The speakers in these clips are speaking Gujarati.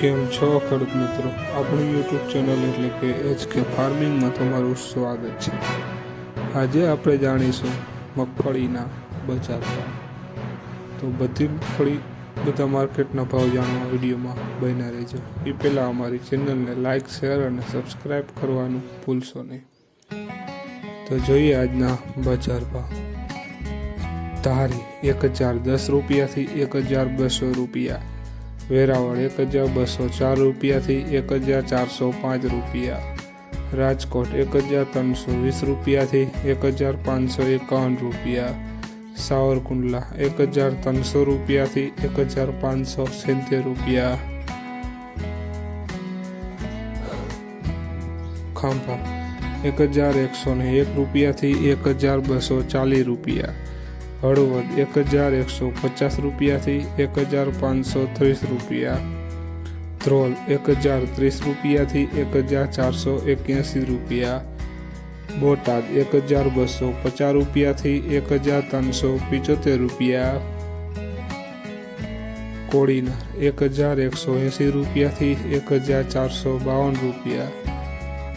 કેમ છો ખેડૂત મિત્રો? આપણી યુટ્યુબ ચેનલ એટલે કે એચ કે ફાર્મિંગમાં તમારું સ્વાગત છે. આજે આપણે જાણીશું મગફળીના બજાર ભાવ. તો બધી મગફળી બધા માર્કેટના ભાવ જાણવા વિડીયોમાં બન્યા રહેજો. એ પહેલાં અમારી ચેનલને લાઇક શેર અને સબસ્ક્રાઈબ કરવાનું ભૂલશો નહીં. તો જોઈએ આજના બજાર ભાવ. ધારી એક હજાર દસ રૂપિયાથી એક હજાર બસો રૂપિયા. વેરાવળ એક હજાર બસો ચાર રૂપિયાથી એક હજાર ચારસો પાંચ રૂપિયા. રાજકોટ એક હજાર ત્રણસો વીસ રૂપિયાથી એક હજાર પાંચસો એકાવન રૂપિયા. સાવરકુંડલા એક હજાર ત્રણસો રૂપિયાથી એક હજાર પાંચસો સિત્તેર રૂપિયા. ખાંભા એક હજાર એકસો ને એક રૂપિયાથી એક હજાર બસો ચાલીસ રૂપિયા. હળવદ એક હજાર એકસો પચાસ રૂપિયાથી એક હજાર પાંચસો ત્રીસ રૂપિયા ધ્રોલ એક હજાર ત્રીસ રૂપિયાથી એક હજાર ચારસો એક્યાસી રૂપિયા બોટાદ એક હજાર બસો પચાસ રૂપિયાથી એક હજાર ત્રણસો પિચોતેર રૂપિયા કોડીનાર એક હજાર એકસો એંસી રૂપિયાથી એક હજાર ચારસો બાવન રૂપિયા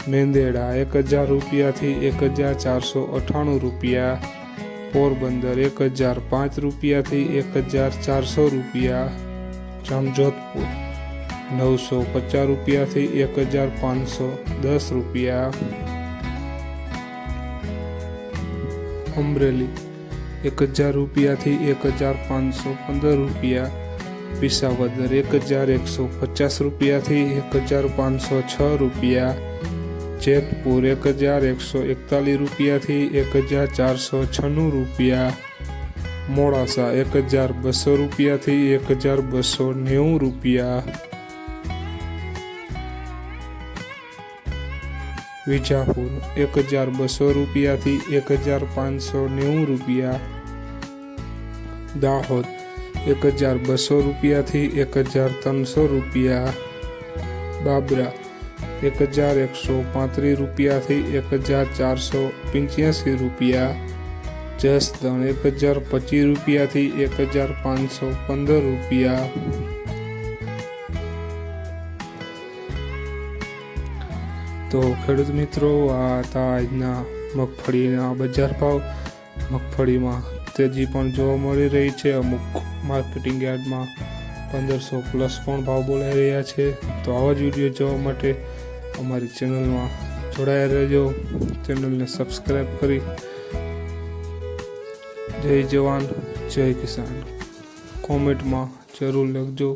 મેંદેડા એક હજાર રૂપિયાથી એક હજાર ચારસો અઠ્ઠાણું રૂપિયા પોરબંદર એક હજાર પાંચ રૂપિયાથી એક હજાર ચારસો રૂપિયા. જામજોધપુર નવસો પચાસ રૂપિયાથી એક હજાર પાંચસો દસ રૂપિયા. અમરેલી એક હજાર રૂપિયાથી એક હજાર પાંચસો પંદર રૂપિયા. વિસાવદર એક હજાર એકસો પચાસ રૂપિયાથી એક હજાર પાંચસો છ રૂપિયા. જેતપુર એક હજાર એકસો એકતાલીસ રૂપિયાથી એક હજાર ચારસો છન્નું રૂપિયા. મોડાસા એક હજાર બસો રૂપિયાથી એક હજાર બસો નેવું રૂપિયા. વિજાપુર એક હજાર બસો રૂપિયાથી એક હજાર પાંચસો નેવું રૂપિયા. દાહોદ એક હજાર બસો રૂપિયાથી એક હજાર ત્રણસો રૂપિયા. બાબરા એક હજાર એકસો પાંત્રીસ રૂપિયાથી એક હજાર ચારસો પંચ્યાસી રૂપિયા. જસદણ એક હજાર પચીસ રૂપિયાથી એક હજાર પાંચસો પંદર રૂપિયા. તો ખેડૂત મિત્રો, આ હતા આજના મગફળીના બજાર ભાવ. મગફળીમાં તેજી પણ જોવા મળી રહી છે. અમુક માર્કેટિંગ યાર્ડમાં પંદરસો પ્લસ પણ ભાવ બોલાઈ રહ્યા છે. તો આવા જ વીડિયો જોવા માટે અમારી ચેનલમાં જોડાયા રહેજો. ચેનલને સબસ્ક્રાઈબ કરી જય જવાન જય કિસાન. કોમેન્ટમાં જરૂર લખજો.